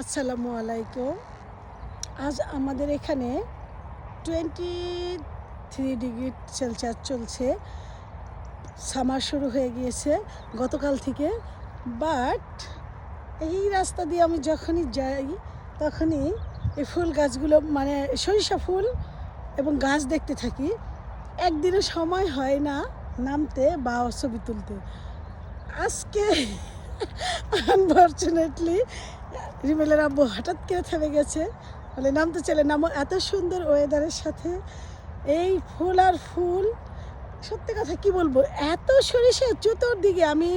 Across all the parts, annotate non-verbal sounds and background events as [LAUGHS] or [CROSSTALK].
আসসালামু আলাইকুম। আজ আমাদের এখানে টোয়েন্টি থ্রি ডিগ্রি সেলসিয়াস চলছে। সামার শুরু হয়ে গিয়েছে গতকাল থেকে। বাট এই রাস্তা দিয়ে আমি যখনই যাই, তখনই এই ফুল গাছগুলো মানে সরিষা ফুল এবং গাছ দেখতে থাকি। একদিনও সময় হয় না নামতে বা ছবি তুলতে। আজকে [LAUGHS] আনফর্চুনেটলি রিমেলের আব্বু হঠাৎ করে থেমে গেছে। বলে নামতে চলে, নামো এত সুন্দর ওয়েদারের সাথে। এই ফুল আর ফুল, সত্যি কথা কি বলব, এত সরিষা চতুর্দিকে আমি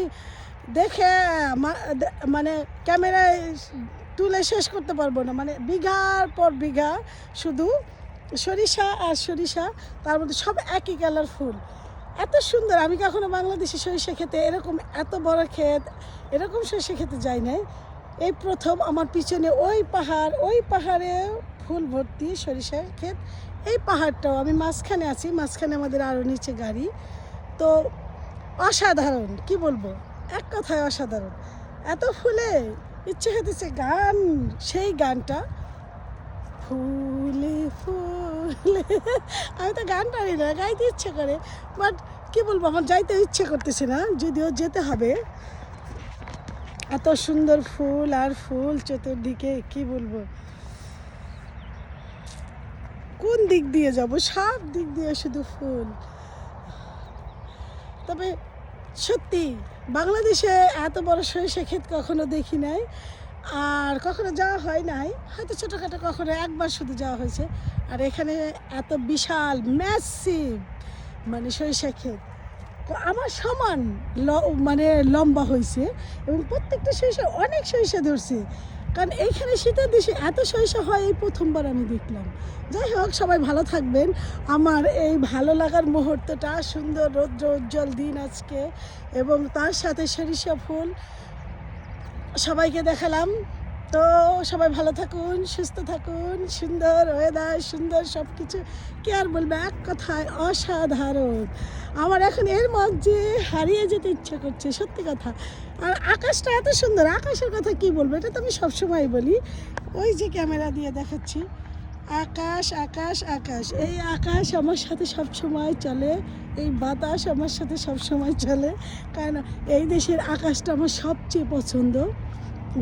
দেখে মানে ক্যামেরায় তুলে শেষ করতে পারব না। মানে বিঘার পর বিঘা শুধু সরিষা আর সরিষা, তার মধ্যে সব একই কালার ফুল। এত সুন্দর, আমি কখনো বাংলাদেশি সরিষা খেতে এরকম এত বড় ক্ষেত, এরকম সরিষা খেতে যাই নাই। এই প্রথম আমার পিছনে ওই পাহাড়, ওই পাহাড়ে ফুল ভর্তি সরিষার ক্ষেত। এই পাহাড়টাও আমি মাঝখানে আছি, মাঝখানে আমাদের আরও নিচে গাড়ি। তো অসাধারণ, কি বলব? এক কথায় অসাধারণ। এত ফুলে, ইচ্ছে হতেছে গান, সেই গানটা। ফুলে ফুলে, আমি তো গান পারি না, গাইতে ইচ্ছে করে। বাট কি বলব, আমার যাইতে ইচ্ছে করতেছে না, যদিও যেতে হবে। এত সুন্দর ফুল আর ফুল চতুর্দিকে, কি বলব? কোন দিক দিয়ে যাব? সব দিক দিয়ে শুধু ফুল। তবে সত্যি, বাংলাদেশে এত বড় সরিষা ক্ষেত কখনো দেখি নাই। আর কখনো যাওয়া হয় নাই। হয়তো ছোটোখাটো কখনো একবার শুধু যাওয়া হয়েছে। আর এখানে এত বিশাল ম্যাসিভ মানে সরিষা ক্ষেত। আমার সমান মানে লম্বা হয়েছে এবং প্রত্যেকটা সরিষা অনেক সরিষা ধরছে। কারণ এইখানে শীতের দেশে এত সরিষা হয়, এই প্রথমবার আমি দেখলাম। যাই হোক, সবাই ভালো থাকবেন। আমার এই ভালো লাগার মুহূর্তটা, সুন্দর রৌদ্র উজ্জ্বল দিন আজকে এবং তার সাথে সরিষা ফুল সবাইকে দেখালাম। তো সবাই ভালো থাকুন, সুস্থ থাকুন, সুন্দর ওয়েদার সুন্দর সব কিছু কি আর বলবে? এক কথায় অসাধারণ। আমার এখন এর মধ্যে হারিয়ে যেতে ইচ্ছে করছে, সত্যি কথা। আর আকাশটা এত সুন্দর, আকাশের কথা কি বলব? এটা তো আমি সবসময় বলি। ওই যে ক্যামেরা দিয়ে দেখাচ্ছি। আকাশ আকাশ আকাশ। এই আকাশ আমার সাথে সব সময় চলে, এই বাতাস আমার সাথে সব সময় চলে। কারণ এই দেশের আকাশটা আমার সবচেয়ে পছন্দ।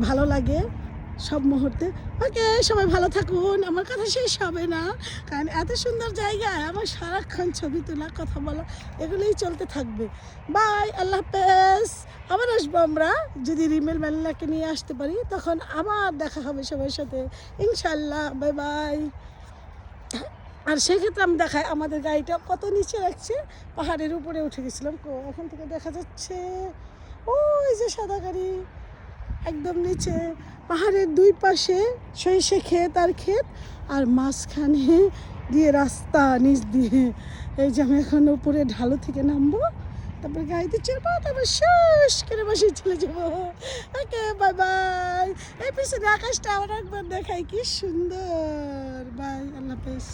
ভালো লাগে। সব মুহূর্তে, ওকে, সবাই ভালো থাকুন, আমার কথা শেষ হবে না। কারণ এত সুন্দর জায়গায় আমার সারাক্ষণ ছবি তোলা, কথা বলা, এগুলোই চলতে থাকবে। বাই আল্লাহ হাফেজ। আবার আসব আমরা, যদি রিমেল মেলাকে নিয়ে আসতে পারি, তখন আবার দেখা হবে সবার সাথে। ইনশাল্লাহ বাই বাই আর সেক্ষেত্রে আমি দেখাই, আমাদের গাড়িটা কত নিচে রাখছে, পাহাড়ের উপরে উঠে গেছিলাম। কো ওখান থেকে দেখা যাচ্ছে, ওই যে সাদা গাড়ি। একদম নিচে পাহাড়ের দুই পাশে সরিষে ক্ষেত আর ক্ষেত, আর মাঝখানে দিয়ে রাস্তা নিচ দিয়ে। এই যে আমি এখন উপরে ঢালু থেকে নামবো, তারপরে গাড়িতে চড়বো, তারপর শেষ করে বসে চলে যাব। ওকে বাই বাই এই পিছনে আকাশটা আবার একবার দেখাই, কি সুন্দর। বাই আল্লাহ হাফেজ।